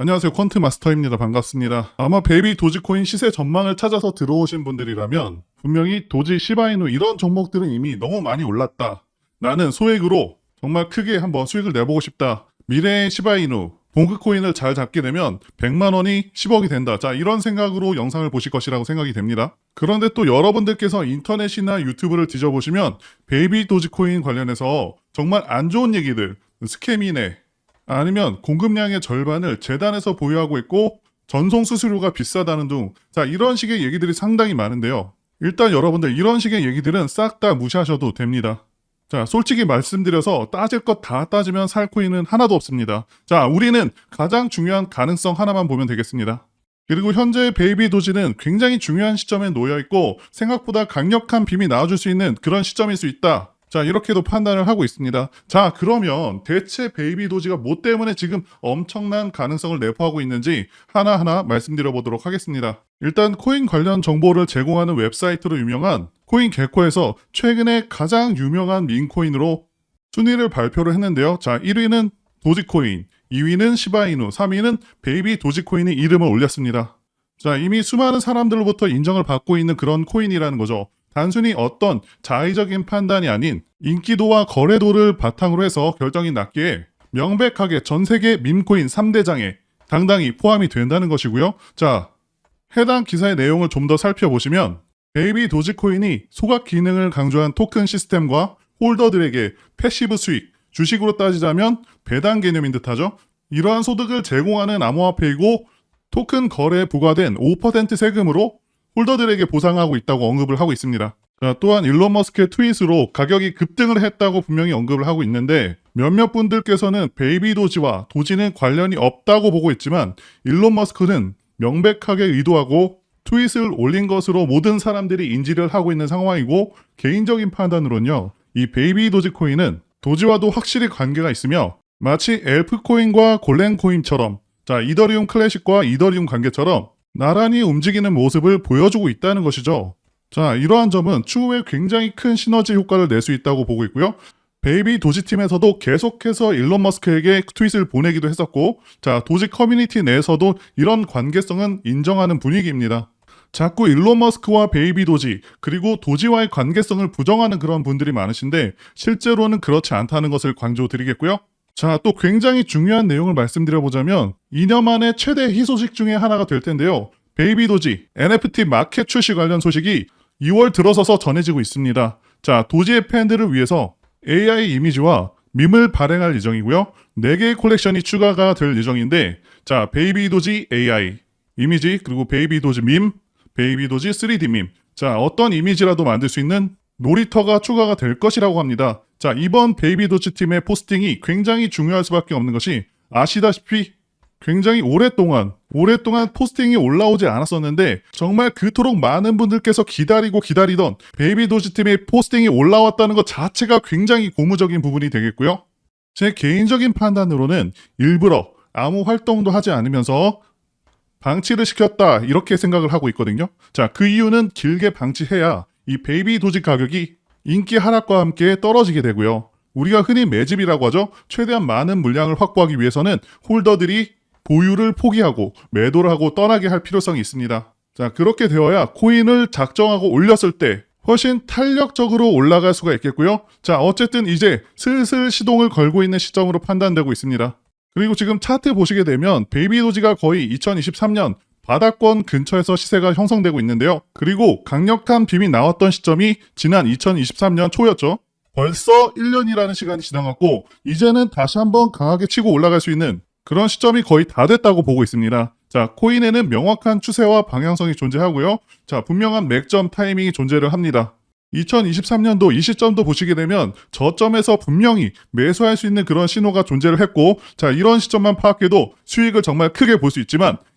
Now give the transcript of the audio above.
안녕하세요. 퀀트 마스터입니다. 반갑습니다. 아마 베이비 도지코인 시세 전망을 찾아서 들어오신 분들이라면 분명히 도지 시바이누 이런 종목들은 이미 너무 많이 올랐다. 나는 소액으로 정말 크게 한번 수익을 내보고 싶다. 미래의 시바이누 봉크 코인을 잘 잡게 되면 100만 원이 10억이 된다. 자, 이런 생각으로 영상을 보실 것이라고 생각이 됩니다. 그런데 또 여러분들께서 인터넷이나 유튜브를 뒤져보시면 베이비 도지코인 관련해서 정말 안 좋은 얘기들, 스캠이네, 아니면 공급량의 절반을 재단에서 보유하고 있고 전송 수수료가 비싸다는 등, 자, 이런 식의 얘기들이 상당히 많은데요. 일단 여러분들 이런 식의 얘기들은 싹 다 무시하셔도 됩니다. 자, 솔직히 말씀드려서 따질 것 다 따지면 살 코인은 하나도 없습니다. 자, 우리는 가장 중요한 가능성 하나만 보면 되겠습니다. 그리고 현재 베이비 도지는 굉장히 중요한 시점에 놓여 있고 생각보다 강력한 빔이 나와줄 수 있는 그런 시점일 수 있다. 자, 이렇게도 판단을 하고 있습니다. 자, 그러면 대체 베이비 도지가 뭐 때문에 지금 엄청난 가능성을 내포하고 있는지 하나하나 말씀드려 보도록 하겠습니다. 일단 코인 관련 정보를 제공하는 웹사이트로 유명한 코인 개코에서 최근에 가장 유명한 민코인으로 순위를 발표를 했는데요. 자, 1위는 도지코인, 2위는 시바이누, 3위는 베이비 도지코인이 이름을 올렸습니다. 자, 이미 수많은 사람들로부터 인정을 받고 있는 그런 코인이라는 거죠. 단순히 어떤 자의적인 판단이 아닌 인기도와 거래도를 바탕으로 해서 결정이 났기에 명백하게 전 세계 밈코인 3대장에 당당히 포함이 된다는 것이고요. 자, 해당 기사의 내용을 좀 더 살펴보시면 베이비 도지코인이 소각 기능을 강조한 토큰 시스템과 홀더들에게 패시브 수익, 주식으로 따지자면 배당 개념인 듯하죠. 이러한 소득을 제공하는 암호화폐이고 토큰 거래에 부과된 5% 세금으로 홀더들에게 보상하고 있다고 언급을 하고 있습니다. 자, 또한 일론 머스크의 트윗으로 가격이 급등을 했다고 분명히 언급을 하고 있는데 몇몇 분들께서는 베이비 도지와 도지는 관련이 없다고 보고 있지만 일론 머스크는 명백하게 의도하고 트윗을 올린 것으로 모든 사람들이 인지를 하고 있는 상황이고 개인적인 판단으로는요. 이 베이비 도지 코인은 도지와도 확실히 관계가 있으며 마치 엘프 코인과 골렌 코인처럼 자, 이더리움 클래식과 이더리움 관계처럼 나란히 움직이는 모습을 보여주고 있다는 것이죠. 자, 이러한 점은 추후에 굉장히 큰 시너지 효과를 낼 수 있다고 보고 있고요. 베이비 도지 팀에서도 계속해서 일론 머스크에게 트윗을 보내기도 했었고, 자, 도지 커뮤니티 내에서도 이런 관계성은 인정하는 분위기입니다. 자꾸 일론 머스크와 베이비 도지, 그리고 도지와의 관계성을 부정하는 그런 분들이 많으신데, 실제로는 그렇지 않다는 것을 강조드리겠고요. 자, 또 굉장히 중요한 내용을 말씀드려보자면 2년 안에 최대 희소식 중에 하나가 될 텐데요. 베이비 도지 NFT 마켓 출시 관련 소식이 2월 들어서서 전해지고 있습니다. 자, 도지의 팬들을 위해서 AI 이미지와 밈을 발행할 예정이고요. 4개의 콜렉션이 추가가 될 예정인데 자, 베이비 도지 AI 이미지 그리고 베이비 도지 밈, 베이비 도지 3D 밈. 자, 어떤 이미지라도 만들 수 있는 놀이터가 추가가 될 것이라고 합니다. 자, 이번 베이비 도치 팀의 포스팅이 굉장히 중요할 수밖에 없는 것이 아시다시피 굉장히 오랫동안 오랫동안 포스팅이 올라오지 않았었는데 정말 그토록 많은 분들께서 기다리고 기다리던 베이비 도지 팀의 포스팅이 올라왔다는 것 자체가 굉장히 고무적인 부분이 되겠고요. 제 개인적인 판단으로는 일부러 아무 활동도 하지 않으면서 방치를 시켰다 이렇게 생각을 하고 있거든요. 자, 그 이유는 길게 방치해야 이 베이비 도지 가격이 인기 하락과 함께 떨어지게 되고요. 우리가 흔히 매집이라고 하죠. 최대한 많은 물량을 확보하기 위해서는 홀더들이 보유를 포기하고 매도를 하고 떠나게 할 필요성이 있습니다. 자, 그렇게 되어야 코인을 작정하고 올렸을 때 훨씬 탄력적으로 올라갈 수가 있겠고요. 자, 어쨌든 이제 슬슬 시동을 걸고 있는 시점으로 판단되고 있습니다. 그리고 지금 차트 보시게 되면 베이비 도지가 거의 2023년 바닥권 근처에서 시세가 형성되고 있는데요. 그리고 강력한 빔이 나왔던 시점이 지난 2023년 초였죠. 벌써 1년이라는 시간이 지나갔고 이제는 다시 한번 강하게 치고 올라갈 수 있는 그런 시점이 거의 다 됐다고 보고 있습니다. 자, 코인에는 명확한 추세와 방향성이 존재하고요. 자, 분명한 맥점 타이밍이 존재를 합니다. 2023년도 이 시점도 보시게 되면 저점에서 분명히 매수할 수 있는 그런 신호가 존재를 했고 자 이런 시점만 파악해도 수익을 정말 크게 볼 수 있지만